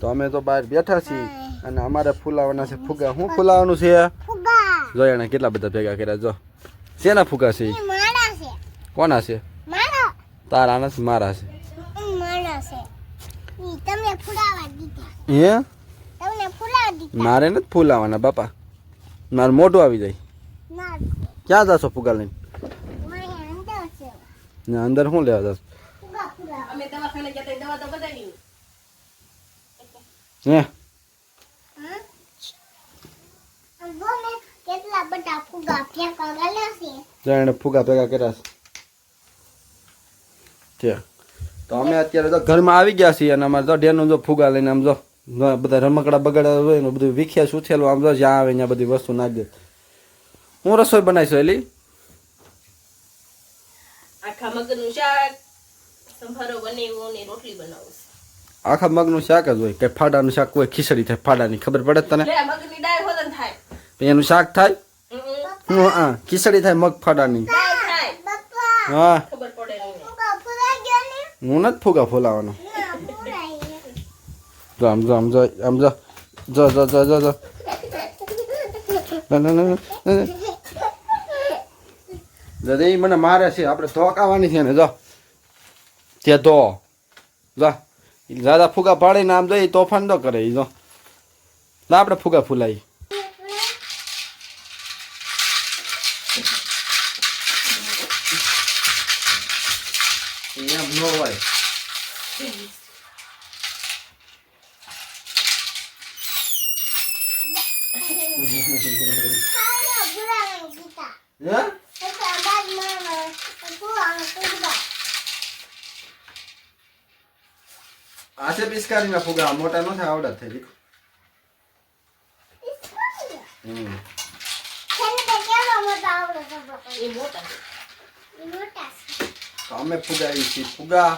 તો અમે તો બહાર બેઠા છીએ અને અમારે ફૂલાવાના છે ફુગા. શું ફૂલાવાનું છે? ફુગા. જો એને કેટલા બધા ભેગા કર્યા જો. શેના ફુગા છે? કોના છે? મારા તારા નથી મારા છે. ઈ મારા છે. ઈ તમે હે? તમને ફુલાવા દીધા. મારે નથી ફૂલાવાના બાપા. મારે મોઢું આવી જાય. ક્યાં જશો ફુગા લઈને? અંદર શું લેવા જશો ફુગા ફુલાવા અમે દવાખાને ગયા તા, દવા તો બતાવી હે કેટલા બધા ફુગા ભેગા કર્યા છે. છે તો અમે અત્યારે તો ઘરમાં આવી ગયા છીએ અને અમારે તો ડેનું જો ફુગા લઈને આમ જો બધા રમકડા બગડા હોય ને બધું વિખ્યા સુથેલું આમ જો જ્યાં આવે ત્યાં બધી વસ્તુ નાખી દે. હું રસોઈ બનાવીશું એલી રોટલી બનાવું આખા મગનું શાક જ હોય. કે ફાડાનું શાક હોય ખીચડી થાય ફાડાની ખબર પડે તને? એનું શાક થાય? હું. ખીચડી થાય મગ ફાડાની. હા. હું નથી ફુગા ફોલાવાનો. જો આમ જો આમ જો આમ જો. જો જો જો જો જો. મને મારે છે. આપણે ધોકાવાની છે ને જો. ત્યાં ધો. જો. દાદા ફુગા પાડીને આમ જોઈએ તોફાન ન કરે એ જો. લા આપણે ફુગા ફૂલાઈ. એમ ન હોય ખાવા ફુલાવાનું દીધા હે એટલે બાદ માં ફુલાવાનું ફુગા આશે પિસ્કારીના ફુગા મોટા ન થાય આવડત થઈ હમ છેલ્લે તો કેવો મોટો આવડો છે પપ્પા એ મોટા છે. ઈ મોટા છે તો અમે ફુગાવી છીએ ફુગા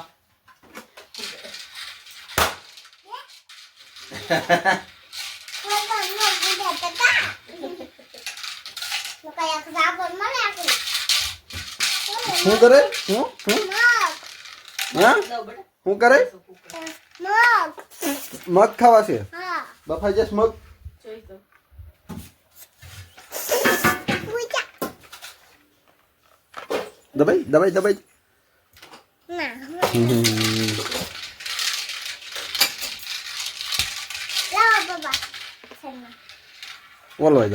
પપ્પા નો ફુગા તતા લોકો એક સાબન મળે આખી શું કરે શું શું મગ હા દઉં બેટા. શું કરે? મગ ખાવા છે? બફાઈ જશ મગ? દબાઈ દબાઈ દબાઈ. સરના ઓલવાય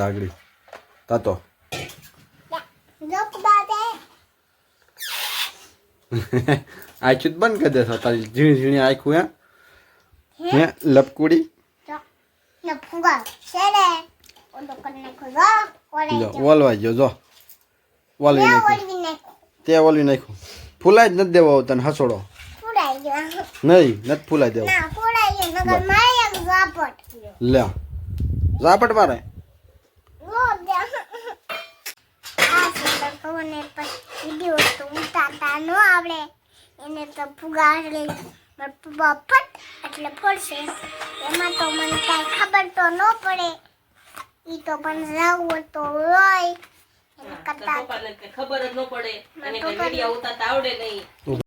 તાતો. આખું બંધ કરી દેશો તારી ઝીણી ઝીણી આખું હે હે લપકુડી જો ને ફુગા શેરે ઓલો કરી નાખો જો જો ઓલવી ઓલવી નાખો તે ઓલવી નાખ્યું ફૂલાય જ નથી દેવો તને હસોડો નહીં નથી ફૂલાય દેવો લે ઝાપટ મારે ઉતારતા ન આવડે. એને તો ફુગાડે બફટ એટલે ફોડશે. એમાં તો મને કાંઈ ખબર તો ન પડે. ઈ તો પણ જવું તો હોય. એને કરતા ખબર જ ન પડે. અને વીડિયો ઉતારતા આવડે નહીં.